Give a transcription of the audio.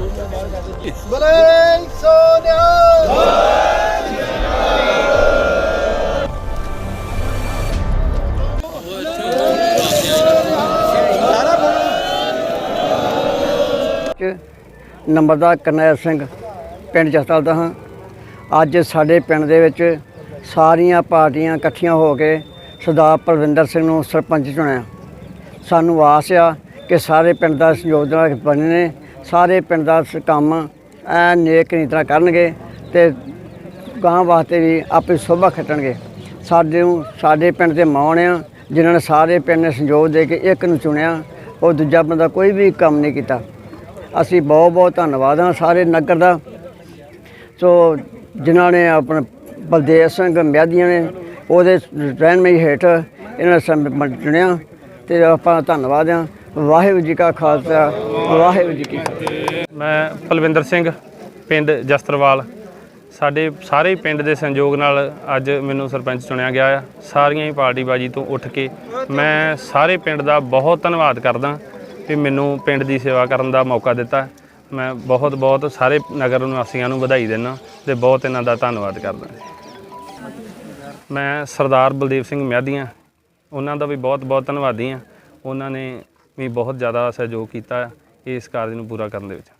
ਬਲੇ ਸੋਨਿਆ ਨੰਬਰਦਾਰ ਕਰਨੈਲ ਸਿੰਘ, ਪਿੰਡ ਜਸਤਲ ਦਾ ਹਾਂ। ਅੱਜ ਸਾਡੇ ਪਿੰਡ ਦੇ ਵਿੱਚ ਸਾਰੀਆਂ ਪਾਰਟੀਆਂ ਇਕੱਠੀਆਂ ਹੋ ਕੇ ਸਰਦਾਰ ਪਰਵਿੰਦਰ ਸਿੰਘ ਨੂੰ ਸਰਪੰਚ ਚੁਣਿਆ। ਸਾਨੂੰ ਆਸ ਆ ਕਿ ਸਾਰੇ ਪਿੰਡ ਦਾ ਸਹਿਯੋਗ ਨਾਲ ਬਣੇ ਨੇ। ਸਾਰੇ ਪਿੰਡ ਦਾ ਕੰਮ ਐ ਨੇਕ ਨੀਤ ਕਰਨਗੇ ਤੇ ਗਾਂ ਵਾਸਤੇ ਵੀ ਆਪੇ ਸੋਭਾ ਖੱਟਣਗੇ। ਸਾਡੇ ਨੂੰ ਸਾਡੇ ਪਿੰਡ ਦੇ ਮਾਣ ਆ, ਜਿਨ੍ਹਾਂ ਨੇ ਸਾਰੇ ਪਿੰਡ ਨੇ ਸੰਯੋਗ ਦੇ ਕੇ ਇੱਕ ਨੂੰ ਚੁਣਿਆ, ਉਹ ਦੂਜਾ ਬੰਦਾ ਕੋਈ ਵੀ ਕੰਮ ਨਹੀਂ ਕੀਤਾ। ਅਸੀਂ ਬਹੁਤ ਬਹੁਤ ਧੰਨਵਾਦ ਹਾਂ ਸਾਰੇ ਨਗਰ ਦਾ। ਸੋ ਜਿਨ੍ਹਾਂ ਨੇ ਆਪਣਾ ਬਲਦੇਵ ਸਿੰਘ ਮਿਆਦੀਆਂ ਨੇ, ਉਹਦੇ ਰਹਿਨਮਈ ਹੇਠ ਇਹਨਾਂ ਨੇ ਚੁਣਿਆ ਤੇ ਆਪਾਂ ਧੰਨਵਾਦ ਹਾਂ ਵਾਹਿਗੁਰੂ ਜੀ ਕਾ ਖਾਲਸਾ ਵਾਹਿਗੁਰੂ ਜੀ ਕੀ ਮੈਂ ਪਲਵਿੰਦਰ ਸਿੰਘ, ਪਿੰਡ ਜਸਤਰਵਾਲ। ਸਾਡੇ ਸਾਰੇ ਪਿੰਡ ਦੇ ਸੰਯੋਗ ਨਾਲ ਅੱਜ ਮੈਨੂੰ ਸਰਪੰਚ ਚੁਣਿਆ ਗਿਆ ਆ। ਸਾਰੀਆਂ ਹੀ ਪਾਰਟੀ ਬਾਜੀ ਤੋਂ ਉੱਠ ਕੇ ਮੈਂ ਸਾਰੇ ਪਿੰਡ ਦਾ ਬਹੁਤ ਧੰਨਵਾਦ ਕਰਦਾ ਕਿ ਮੈਨੂੰ ਪਿੰਡ ਦੀ ਸੇਵਾ ਕਰਨ ਦਾ ਮੌਕਾ ਦਿੱਤਾ। ਮੈਂ ਬਹੁਤ ਬਹੁਤ ਸਾਰੇ ਨਗਰ ਨਿਵਾਸੀਆਂ ਨੂੰ ਵਧਾਈ ਦਿੰਦਾ ਤੇ ਬਹੁਤ ਇਹਨਾਂ ਦਾ ਧੰਨਵਾਦ ਕਰਦਾ। ਮੈਂ ਸਰਦਾਰ ਬਲਦੇਵ ਸਿੰਘ ਮਿਆਦੀਆਂ, ਉਹਨਾਂ ਦਾ ਵੀ ਬਹੁਤ ਬਹੁਤ ਧੰਨਵਾਦੀ ਹਾਂ ਉਹਨਾਂ ਨੇ ਵੀ ਬਹੁਤ ਜ਼ਿਆਦਾ ਸਹਿਯੋਗ ਕੀਤਾ। ਇਸ ਕਾਰਜ ਨੂੰ ਪੂਰਾ ਕਰਨ ਦੇ ਵਿੱਚ।